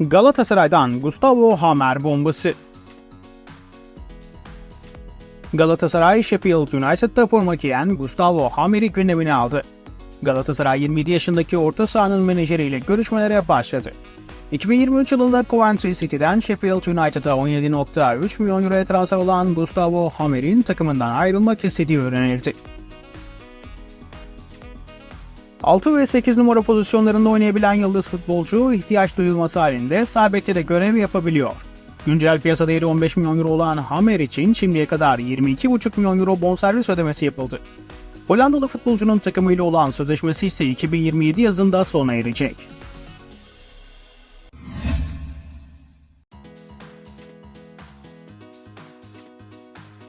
Galatasaray'dan Gustavo Hamer bombası. Galatasaray Sheffield United'da forma giyen Gustavo Hamer'i gündemine aldı. Galatasaray 27 yaşındaki orta sahanın menajeriyle görüşmelere başladı. 2023 yılında Coventry City'den Sheffield United'a 17.3 milyon euroya transfer olan Gustavo Hamer'in takımından ayrılmak istediği öğrenildi. 6 ve 8 numara pozisyonlarında oynayabilen yıldız futbolcu ihtiyaç duyulması halinde sağ bekte de görev yapabiliyor. Güncel piyasa değeri 15 milyon euro olan Hammer için şimdiye kadar 22,5 milyon euro bonservis ödemesi yapıldı. Hollandalı futbolcunun takımıyla olan sözleşmesi ise 2027 yazında sona erecek.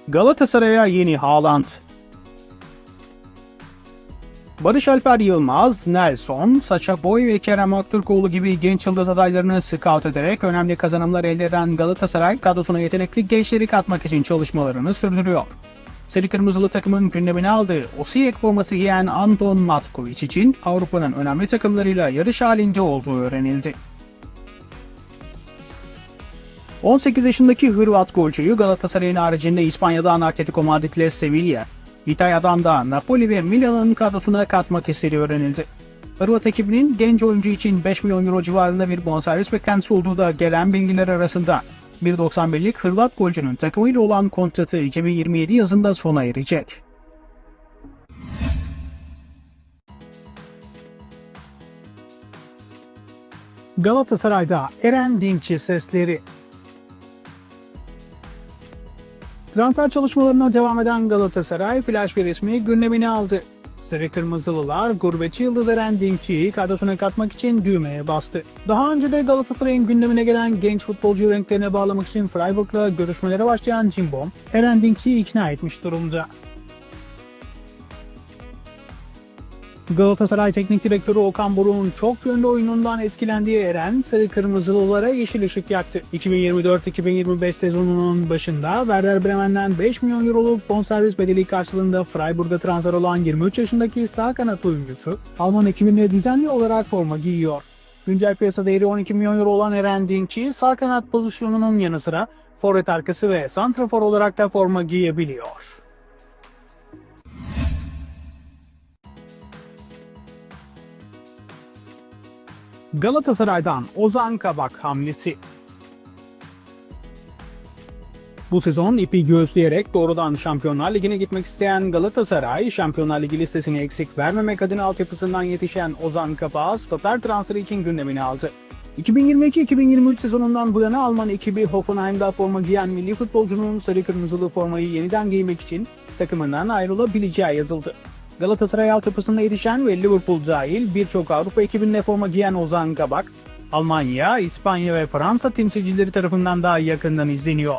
Galatasaray'a yeni Haaland Barış Alper Yılmaz, Nelson, Saça Boy ve Kerem Aktürkoğlu gibi genç yıldız adaylarını scout ederek önemli kazanımlar elde eden Galatasaray kadrosuna yetenekli gençleri katmak için çalışmalarını sürdürüyor. Sarı Kırmızılı takımın gündemine aldığı Osijek forması giyen Anton Matkovic için Avrupa'nın önemli takımlarıyla yarış halinde olduğu öğrenildi. 18 yaşındaki Hırvat golcüyü Galatasaray'ın haricinde İspanya'dan Atletico Madrid ile Sevilla, İtalya'dan da Napoli ve Milan'ın kadrosuna katmak istediği öğrenildi. Hırvat ekibinin genç oyuncu için 5 milyon euro civarında bir bonservis beklentisi olduğu da gelen bilgiler arasında. 1.91'lik Hırvat golcünün takımıyla olan kontratı 2027 yazında sona erecek. Galatasaray'da Eren Dinkçi sesleri Transfer çalışmalarına devam eden Galatasaray flash bir ismi gündemine aldı. Sarı Kırmızılılar gurbetçi yıldız Eren Dinkçi'yi kadrosuna katmak için düğmeye bastı. Daha önce de Galatasaray'ın gündemine gelen genç futbolcu renklerine bağlamak için Freiburg'la görüşmelere başlayan Cimbom, Eren Dinkçi'yi ikna etmiş durumda. Galatasaray Teknik Direktörü Okan Buruk'un çok yönlü oyunundan etkilendiği Eren, Sarı Kırmızılılara yeşil ışık yaktı. 2024-2025 sezonunun başında Werder Bremen'den 5 milyon euroluk bonservis bedeli karşılığında Freiburg'a transfer olan 23 yaşındaki sağ kanat oyuncusu, Alman ekibinde düzenli olarak forma giyiyor. Güncel piyasa değeri 12 milyon euro olan Eren Dinkçi, sağ kanat pozisyonunun yanı sıra forvet arkası ve santrafor olarak da forma giyebiliyor. Galatasaray'dan Ozan Kabak hamlesi. Bu sezon ipi göğüsleyerek doğrudan Şampiyonlar Ligi'ne gitmek isteyen Galatasaray, Şampiyonlar Ligi listesini eksik vermemek adına altyapısından yetişen Ozan Kabak'ı stoper transferi için gündemine aldı. 2022-2023 sezonundan bu yana Alman ekibi Hoffenheim'da forma giyen milli futbolcunun sarı kırmızılı formayı yeniden giymek için takımından ayrılabileceği yazıldı. Galatasaray altyapısında yetişen ve Liverpool dahil birçok Avrupa ekibinde forma giyen Ozan Kabak, Almanya, İspanya ve Fransa temsilcileri tarafından daha yakından izleniyor.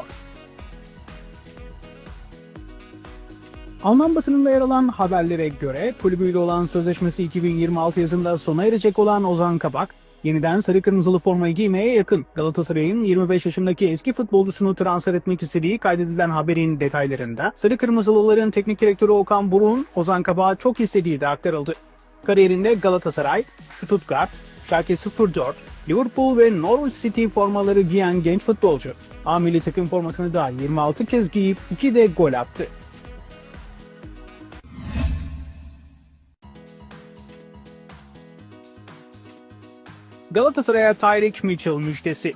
Alman basınında yer alan haberlere göre kulübüyle olan sözleşmesi 2026 yazında sona erecek olan Ozan Kabak, yeniden sarı kırmızılı formayı giymeye yakın. Galatasaray'ın 25 yaşındaki eski futbolcusunu transfer etmek istediği kaydedilen haberin detaylarında sarı kırmızılıların teknik direktörü Okan Buruk'un Ozan Kabak'ı çok istediği de aktarıldı. Kariyerinde Galatasaray, Stuttgart, Schalke 04, Liverpool ve Norwich City formaları giyen genç futbolcu. A takım formasını da 26 kez giyip 2 de gol attı. Galatasaray'a Tyreek Mitchell müjdesi.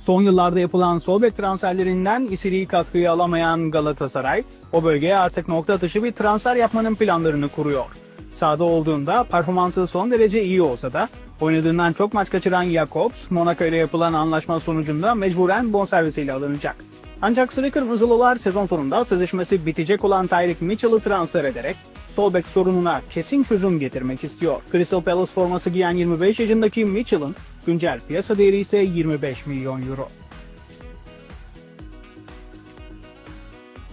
Son yıllarda yapılan sol bek transferlerinden istediği katkıyı alamayan Galatasaray, o bölgeye artık nokta atışı bir transfer yapmanın planlarını kuruyor. Sahada olduğunda performansı son derece iyi olsa da oynadığından çok maç kaçıran Jakobs, Monaco ile yapılan anlaşma sonucunda mecburen bonservisiyle alınacak. Ancak Sarı Kırmızılılar sezon sonunda sözleşmesi bitecek olan Tyreek Mitchell'ı transfer ederek sol bek sorununa kesin çözüm getirmek istiyor. Crystal Palace forması giyen 25 yaşındaki Mitchell'ın güncel piyasa değeri ise 25 milyon euro.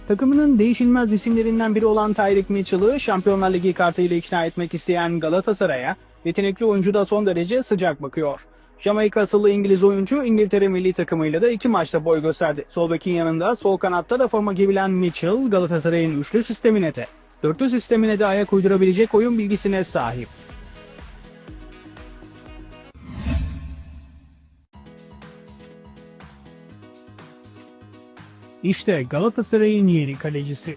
Takımının değişilmez isimlerinden biri olan Tyreek Mitchell'ı Şampiyonlar Ligi kartıyla ikna etmek isteyen Galatasaray'a yetenekli oyuncu da son derece sıcak bakıyor. Jamaika asıllı İngiliz oyuncu İngiltere milli takımıyla da iki maçta boy gösterdi. Sol yanında sol kanatta da forma giyilen Mitchell Galatasaray'ın üçlü sistemine de dörtlü sistemine de ayak uydurabilecek oyun bilgisine sahip. İşte Galatasaray'ın yeni kalecisi.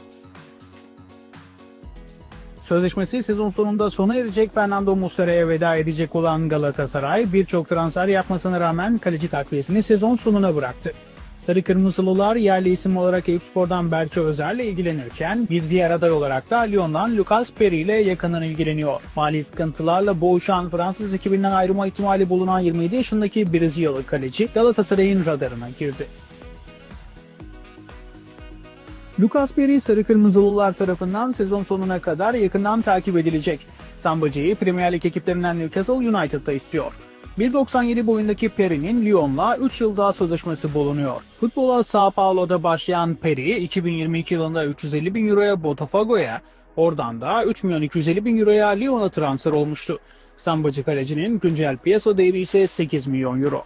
Sözleşmesi sezon sonunda sona erecek Fernando Muslera'ya veda edecek olan Galatasaray birçok transfer yapmasına rağmen kaleci takviyesini sezon sonuna bıraktı. Sarı Kırmızılılar yerli isim olarak Eyüpspor'dan Berke Özer'le ilgilenirken bir diğer aday olarak da Lyon'dan Lucas Perry ile yakından ilgileniyor. Mali sıkıntılarla boğuşan Fransız ekibinden ayrılma ihtimali bulunan 27 yaşındaki Brezilyalı kaleci Galatasaray'ın radarına girdi. Lucas Perry Sarı Kırmızılılar tarafından sezon sonuna kadar yakından takip edilecek. Sambacı'yı Premier Lig ekiplerinden Newcastle United'da istiyor. 1.97 boyundaki Perry'nin Lyon'la 3 yıl daha sözleşmesi bulunuyor. Futbola Sao Paulo'da başlayan Perry, 2022 yılında 350 bin euroya Botafogo'ya, oradan da 3 milyon 250 bin euroya Lyon'a transfer olmuştu. Sambacı kalecinin güncel piyasa değeri ise 8 milyon euro.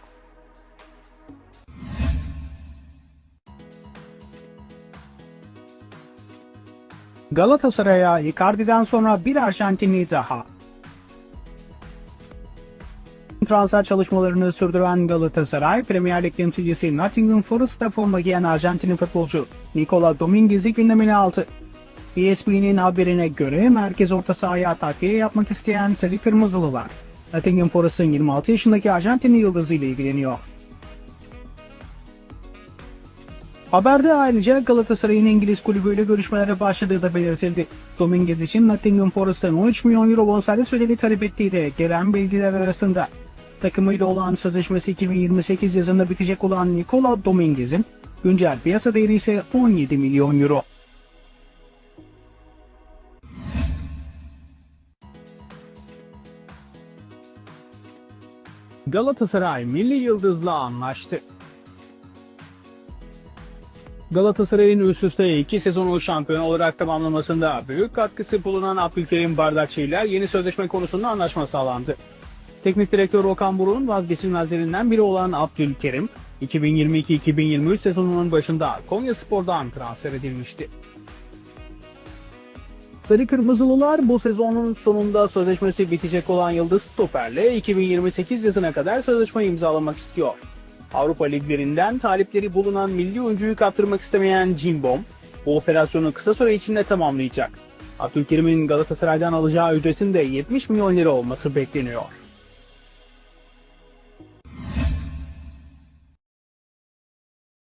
Galatasaray'a Icardi'den sonra bir Arjantinli daha. Transfer çalışmalarını sürdüren Galatasaray, Premier Lig temsilcisi Nottingham Forest'ta forma giyen Arjantinli futbolcu Nicola Dominguez'i gündemine aldı. ESPN'in haberine göre merkez orta sahaya takviye yapmak isteyen Sarı Kırmızılılar, Nottingham Forest'ın 26 yaşındaki Arjantinli yıldızı ile ilgileniyor. Haberde ayrıca Galatasaray'ın İngiliz kulübüyle görüşmelere başladığı da belirtildi. Dominguez için Nottingham Forest'ın 13 milyon euro bonservis ödeli talep ettiği de gelen bilgiler arasında. Takımıyla olan sözleşmesi 2028 yazında bitecek olan Nikola Dominguez'in güncel piyasa değeri ise 17 milyon euro. Galatasaray milli yıldızla anlaştı. Galatasaray'ın üst üste iki sezonu şampiyon olarak tamamlamasında büyük katkısı bulunan Abdülkerim Bardakçı ile yeni sözleşme konusunda anlaşma sağlandı. Teknik direktör Okan Buruk'un vazgeçilmezlerinden biri olan Abdülkerim, 2022-2023 sezonunun başında Konya Spor'dan transfer edilmişti. Sarı Kırmızılılar bu sezonun sonunda sözleşmesi bitecek olan Yıldız Stoper'le 2028 yazına kadar sözleşme imzalamak istiyor. Avrupa liglerinden talipleri bulunan milli oyuncuyu kaptırmak istemeyen Cimbom, bu operasyonu kısa süre içinde tamamlayacak. Abdülkerim'in Galatasaray'dan alacağı ücretin de 70 milyon lira olması bekleniyor.